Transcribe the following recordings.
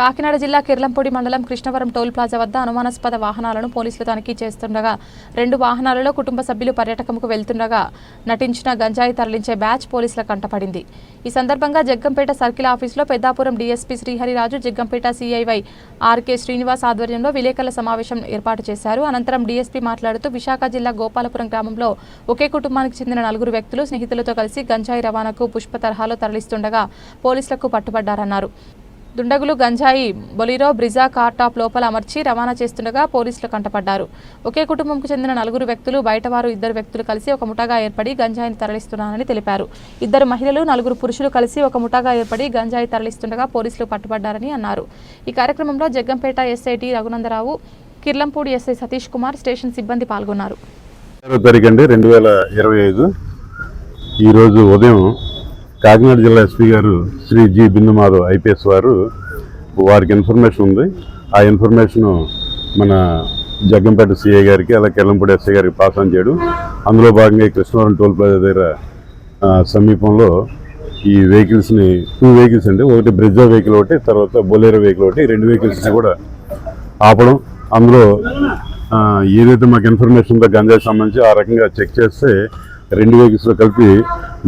కాకినాడ జిల్లా కిర్లంపూడి మండలం Krishnavaram toll plaza వద్ద అనుమానాస్పద వాహనాలను పోలీసులు తనిఖీ చేస్తుండగా రెండు వాహనాలలో కుటుంబ సభ్యులు పర్యాటకంకు వెళ్తుండగా నటించిన గంజాయి తరలించే బ్యాచ్ పోలీసుల కంటపడింది. ఈ సందర్భంగా జగ్గంపేట సర్కిల్ ఆఫీసులో Peddapuram DSP Srihariraju Jaggampeta C I Y RK Srinivas ఆధ్వర్యంలో విలేకరుల సమావేశం ఏర్పాటు చేశారు. అనంతరం డీఎస్పీ మాట్లాడుతూ విశాఖ జిల్లా గోపాలపురం గ్రామంలో ఒకే కుటుంబానికి చెందిన నలుగురు వ్యక్తులు స్నేహితులతో కలిసి గంజాయి రవాణాకు పుష్ప తరహాలో తరలిస్తుండగా పోలీసులకు పట్టుబడ్డారన్నారు. దుండగులు గంజాయి బొలిరో బ్రిజా కార్ టాప్ లోపల అమర్చి రవాణా చేస్తుండగా పోలీసులు కంటపడ్డారు. ఒకే కుటుంబంకు చెందిన నలుగురు వ్యక్తులు బయటవారు ఇద్దరు వ్యక్తులు కలిసి ఒక ముఠాగా ఏర్పడి గంజాయిని తరలిస్తున్నారని తెలిపారు. ఇద్దరు మహిళలు నలుగురు పురుషులు కలిసి ఒక ముఠాగా ఏర్పడి గంజాయి తరలిస్తుండగా పోలీసులు పట్టుబడ్డారని అన్నారు. ఈ కార్యక్రమంలో Jaggampeta SIT Raghunandarao Kirlampudi SI Satish Kumar station సిబ్బంది పాల్గొన్నారు. రెండు వేల ఇరవై ఐదు. ఈరోజు ఉదయం కాకినాడ జిల్లా ఎస్పీ గారు శ్రీ జి బిందు మాధవ్ ఐపీఎస్ వారు వారికి ఇన్ఫర్మేషన్ ఉంది. ఆ ఇన్ఫర్మేషన్ మన జగ్గంపేట సిఐ గారికి అలాగే కెల్లంపూడి ఎస్ఐ గారికి పాస్ ఆన్ చేయడం. అందులో భాగంగా ఈ కృష్ణవరం టోల్ ప్లాజా దగ్గర సమీపంలో ఈ వెహికల్స్ని టూ వెహికల్స్ అండి. ఒకటి బ్రిడ్జా వెహికల్ ఒకటి తర్వాత బొలేరో వెహికల్ ఒకటి రెండు వెహికల్స్ని కూడా ఆపడం. అందులో ఏదైతే మాకు ఇన్ఫర్మేషన్ ఉందో గంజాకి సంబంధించి ఆ రకంగా చెక్ చేస్తే రెండు వెహికల్స్లో కలిపి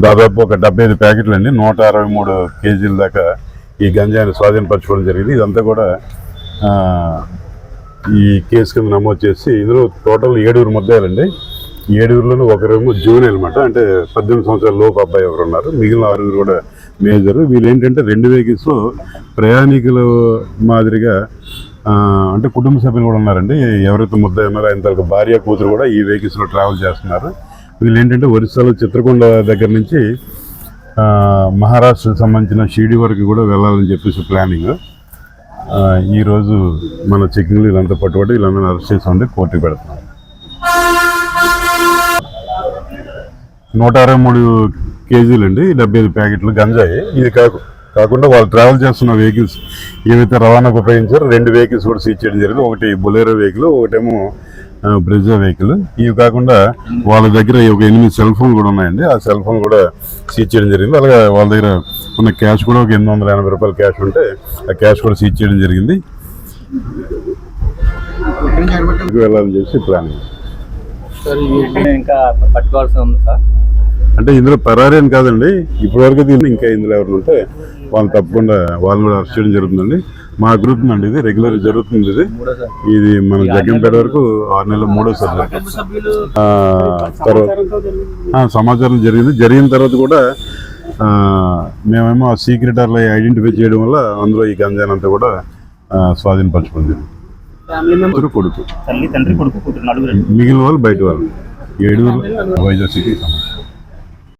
దాదాపు ఒక డెబ్బై ఐదు ప్యాకెట్లు అండి. నూట అరవై మూడు కేజీల దాకా ఈ గంజాయిని స్వాధీనపరచుకోవడం జరిగింది. ఇదంతా కూడా ఈ కేసు కింద నమోదు చేసి ఇందులో టోటల్ ఏడుగురు ముద్దాయిలండి. ఏడుగురులోనూ ఒకరేమో జూన్ అనమాట అంటే పద్దెనిమిది సంవత్సరాల లోపు అబ్బాయి ఒకరు ఉన్నారు మిగిలిన ఆరుగురు కూడా మేజర్. వీళ్ళు ఏంటంటే రెండు వెహికల్స్లో ప్రయాణికుల మాదిరిగా అంటే కుటుంబ సభ్యులు కూడా ఉన్నారండి. ఎవరైతే ముద్దాయి ఉన్నారో ఆయన తరకు భార్య కూతురు కూడా ఈ వెహికల్స్లో ట్రావెల్ చేస్తున్నారు. వీళ్ళు ఏంటంటే ఒరిస్సాలో చిత్రకొండ దగ్గర నుంచి మహారాష్ట్రకు సంబంధించిన షిరిడి వరకు కూడా వెళ్ళాలని చెప్పేసి ప్లానింగ్. ఈరోజు మన చెకింగ్లు వీళ్ళంతా పట్టుబడి వీళ్ళందరూ అరెస్ట్ చేసి ఉండి కోర్టుకు పెడుతున్నాం. నూట అరవై మూడు కేజీలు అండి డెబ్బై ఐదు ప్యాకెట్లు గంజాయి. ఇది కాకు కాకుండా వాళ్ళు ట్రావెల్ చేస్తున్న వెహికల్స్ ఏవైతే రవాణాకు ఉపయోగించారో రెండు వెహికల్స్ కూడా సీజ్ చేయడం జరిగింది. ఒకటి బొలేరో వెహికల్ ఒకటేమో బ్రెజా వెహికల్. ఇవి కాకుండా వాళ్ళ దగ్గర ఒక ఎనిమిది సెల్ ఫోన్ కూడా ఉన్నాయండి. ఆ సెల్ ఫోన్ కూడా సీజ్ చేయడం జరిగింది. అలాగే వాళ్ళ దగ్గర ఉన్న క్యాష్ కూడా ఒక ఎనిమిది వందల ఎనభై రూపాయల క్యాష్ ఉంటే ఆ క్యాష్ కూడా సీజ్ చేయడం జరిగింది. వెళ్ళాలని ప్లానింగ్ ఇంకా పట్టుకోవాల్సి ఉంది సార్. అంటే ఇందులో పరారీ అని కాదండి. ఇప్పటివరకు ఇంకా ఇందులో ఎవరు ఉంటే వాళ్ళు తప్పకుండా వాళ్ళని కూడా అరెస్ట్ చేయడం జరుగుతుందండి. మా గ్రూప్ అండి ఇది రెగ్యులర్ జరుగుతుంది ఇది. ఇది మన జగ్గంపేట వరకు ఆరు నెలల. ఆ, తర్వాత సమాచారం జరిగింది. జరిగిన తర్వాత కూడా మేమేమో ఆ సీక్రెట్ అట్లా ఐడెంటిఫై చేయడం వల్ల అందులో ఈ గంజాన్ అంతా కూడా స్వాధీనపరచుకుంది కొడుకు. మిగిలిన వాళ్ళు బయట వాళ్ళు. ఏడుగురు వైజాగ్ సిటీ